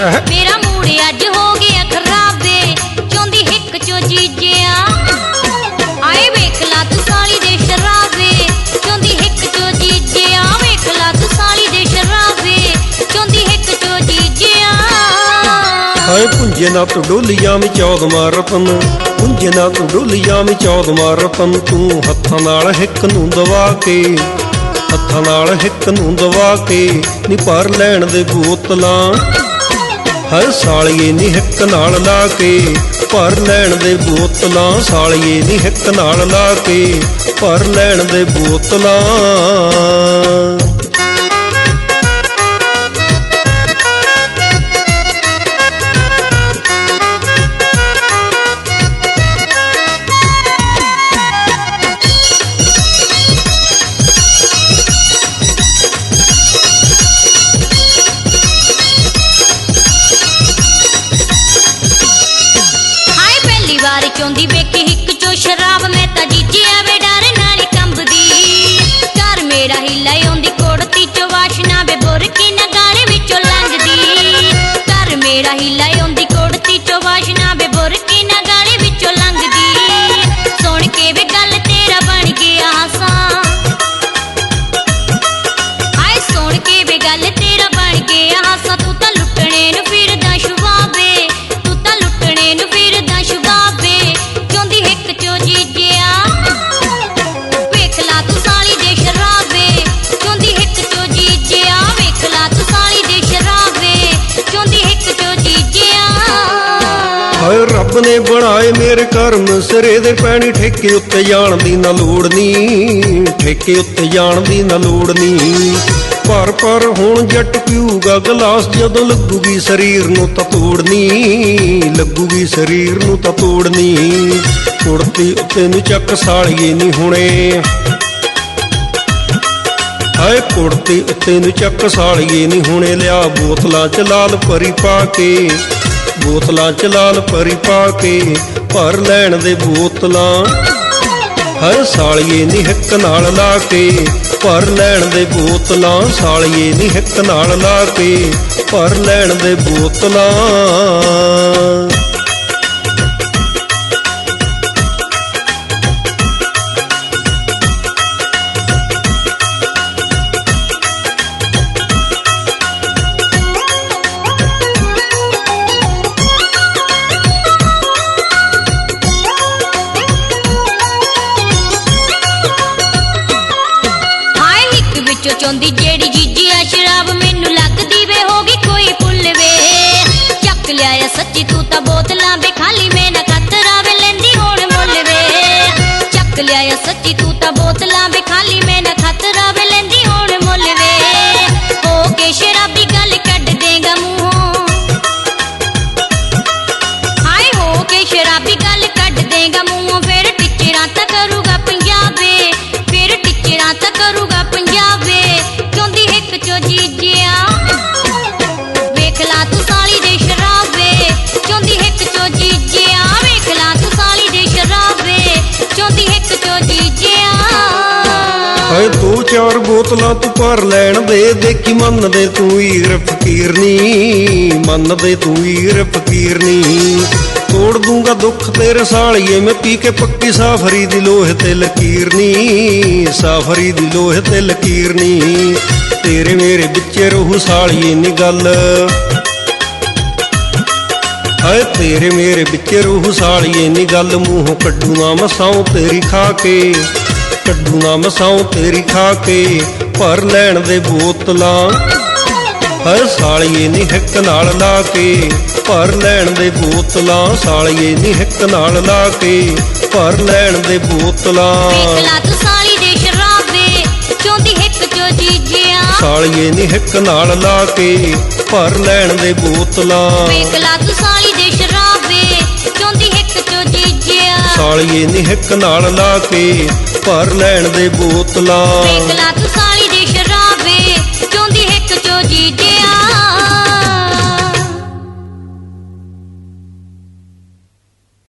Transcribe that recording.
ਮੇਰਾ ਮੂਡ ਅੱਜ ਹੋ ਗਿਆ ਖਰਾਬ ਵੇ ਚੋਂਦੀ ਹਿੱਕ ਚੋ ਜੀਜਿਆ। ਆਏ ਵੇਖ ਲਾ ਤੂੰ ਸਾਲੀ ਦੇ ਸ਼ਰਾਬੇ ਚੋਂਦੀ ਹਿੱਕ ਚੋ ਜੀਜਿਆ, ਵੇਖ ਲਾ ਤੂੰ ਸਾਲੀ ਦੇ ਸ਼ਰਾਬੇ ਚੋਂਦੀ ਹਿੱਕ ਚੋ ਜੀਜਿਆ। ਹਾਏ ਪੁੰਜੇ ਨਾ ਤੂੰ ਡੋਲੀਆਂ ਵਿੱਚ ਚੌਦਮਾ ਰਤਨ। ਪੁੰਜੇ ਨਾ ਤੂੰ ਡੋਲੀਆਂ ਵਿੱਚ ਚੌਦਮਾ ਰਤਨ। ਤੂੰ ਹੱਥਾਂ ਨਾਲ ਹਿੱਕ ਨੂੰ ਦਵਾ ਕੇ, ਹੱਥਾਂ ਨਾਲ ਹਿੱਕ ਨੂੰ ਦਵਾ ਕੇ, ਨੀ ਭਰ ਲੈਣ ਦੇ ਬੋਤਲਾਂ। ਹਰ ਸਾਲੀਏ ਨੀ ਹਿੱਕ ਨਾਲ ਲਾ ਕੇ, ਭਰ ਲੈਣ ਦੇ ਬੋਤਲਾਂ ਸਾਲੀਏ ਨੀ ਹਿੱਕ ਨਾਲ ਲਾ ਕੇ, ਭਰ ਲੈਣ ਦੇ ਬੋਤਲਾਂ। canción divina. ਨੇ ਬਣਾਏ ਮੇਰੇ ਕਰਮ ਸਿਰੇ ਦੇ ਪੈਣੀ ਠੇਕੇ ਉੱਤੇ ਜਾਣ ਦੀ ਨਾ ਲੋੜ ਨੀ, ਠੇਕੇ ਉੱਤੇ ਜਾਣ ਦੀ ਨਾ ਲੋੜ ਨੀ। ਪਰ ਪਰ ਹੁਣ ਜੱਟ ਪੀਊਗਾ ਗਲਾਸ, ਜਦੋਂ ਲੱਗੂਗੀ ਸਰੀਰ ਨੂੰ ਤਾਂ ਤੋੜਨੀ ਲੱਗੂਗੀ ਸਰੀਰ ਨੂੰ ਤਾਂ ਤੋੜਨੀ ਕੁੜਤੀ ਉੱਤੇ ਨੂੰ ਚੱਕ ਸਾਲੀਏ ਨਹੀਂ ਹੁਣੇ। ਹਾਏ, ਕੁੜਤੀ ਉੱਤੇ ਨੂੰ ਚੱਕ ਸਾਲੀਏ ਨਹੀਂ ਹੁਣੇ। ਲਿਆ ਬੋਤਲਾਂ ਚ ਲਾਲ ਪਰੀ ਪਾ ਕੇ। ਬੋਤਲਾਂ ਚ ਲਾਲ ਪਰੀ ਪਾ ਕੇ ਭਰ ਲੈਣ ਦੇ ਬੋਤਲਾਂ। ਹਰ ਸਾਲੀਏ ਨੀ ਹਿੱਕ ਨਾਲ ਲਾ ਕੇ ਭਰ ਲੈਣ ਦੇ ਬੋਤਲਾਂ। ਸਾਲੀਏ ਨੀ ਹਿੱਕ ਨਾਲ ਲਾ ਕੇ ਭਰ ਲੈਣ ਦੇ ਬੋਤਲਾਂ। ਵਿੱਚੋਂ ਜਿਹੜੀ ਜੀਜੀ ਆ ਸ਼ਰਾਬ ਮੈਨੂੰ ਲੱਗਦੀ ਵੇ, ਹੋ ਗਈ ਕੋਈ ਭੁੱਲ ਵੇ। ਚੱਕ ਲਿਆ ਸੱਚੀ ਤੂੰ ਤਾਂ ਬੋਤਲਾਂ ਵੇ, ਖਾਲੀ ਮੈਂ ਨਾ ਖਤਰਾ ਵੇ ਲੈਂਦੀ ਹੁਣ ਮੁੱਲ ਵੇ। ਚੱਕ ਲਿਆ ਸੱਚੀ ਤੂੰ ਤਾਂ ਬੋਤਲਾਂ ਵੇ, ਖਾਲੀ ਮੈਂ ਨਾ ਖਤਰਾ ਵੇ ਦੋ ਚਾਰ ਬੋਤਲਾਂ ਤੂੰ ਭਰ ਲੈਣ ਦੇ, ਦੇਖੀ ਮੰਨਦੇ ਤੂੰ ਵੀਰ ਫਕੀਰ ਨੀ ਮੰਨਦੇ ਤੂੰ ਵੀਰ ਫਕੀਰ ਨੀ। ਤੋੜ ਦੂੰਗਾ ਦੁੱਖ ਤੇਰੇ ਸਾਲੀਏ, ਮੈਂ ਪੀ ਕੇ ਪੱਕੀ ਸਾਫਰੀ ਦੀ ਲੋਹੇ ਤੇ ਲਕੀਰ ਨੀ, ਸਾਫਰੀ ਦੀ ਲੋਹੇ ਤੇ ਲਕੀਰ ਨੀ। ਤੇਰੇ ਮੇਰੇ ਵਿੱਚ ਰਹੂ ਸਾਲੀਏ ਨੀ ਗੱਲ। ਹਾਏ, ਤੇਰੇ ਮੇਰੇ ਵਿੱਚ ਰੂਹ ਸਾਲੀਏ ਨੀ ਗੱਲ, ਮੂੰਹੋਂ ਕੱਢੂ ਨਾ ਤੇਰੀ ਖਾ ਕੇ। ਕੱਢੂ ਨਾ ਮਸਾਉ ਤੇਰੀ ਖਾ ਕੇ ਭਰ ਲੈਣ ਦੇ ਬੋਤਲਾਂ। ਹਰ ਸਾਲੀਏ ਨੀ ਹਿੱਕ ਨਾਲ ਲਾ ਕੇ ਭਰ ਲੈਣ ਦੇ ਬੋਤਲਾਂ। ਸਾਲੀਏ ਨੀ ਹਿੱਕ ਨਾਲ ਲਾ ਕੇ ਭਰ ਲੈਣ ਦੇ ਬੋਤਲਾਂ। ਵੇਖ ਲਾ ਤੂੰ ਸਾਲੀ ਦੇ ਸ਼ਰਾਬੇ ਚੋਂਦੀ ਹਿੱਕ ਚੋ ਜੀਜਿਆ ਸਾਲੀਏ ਨੀ ਹਿੱਕ ਨਾਲ ਲਾ ਕੇ ਭਰ ਲੈਣ ਦੇ ਬੋਤਲਾਂ। ਵੇਖ ਲਾ ਤੂੰ ਸਾਲੀ ਦੇ ਸ਼ਰਾਬੇ ਚੋਂਦੀ ਹਿੱਕ ਚੋ ਜੀਜਿਆ ਸਾਲੀਏ ਨੀ ਨਾਲ ਲਾ ਕੇ ਭਰ ਲੈਣ ਦੇ ਬੋਤਲਾਂ।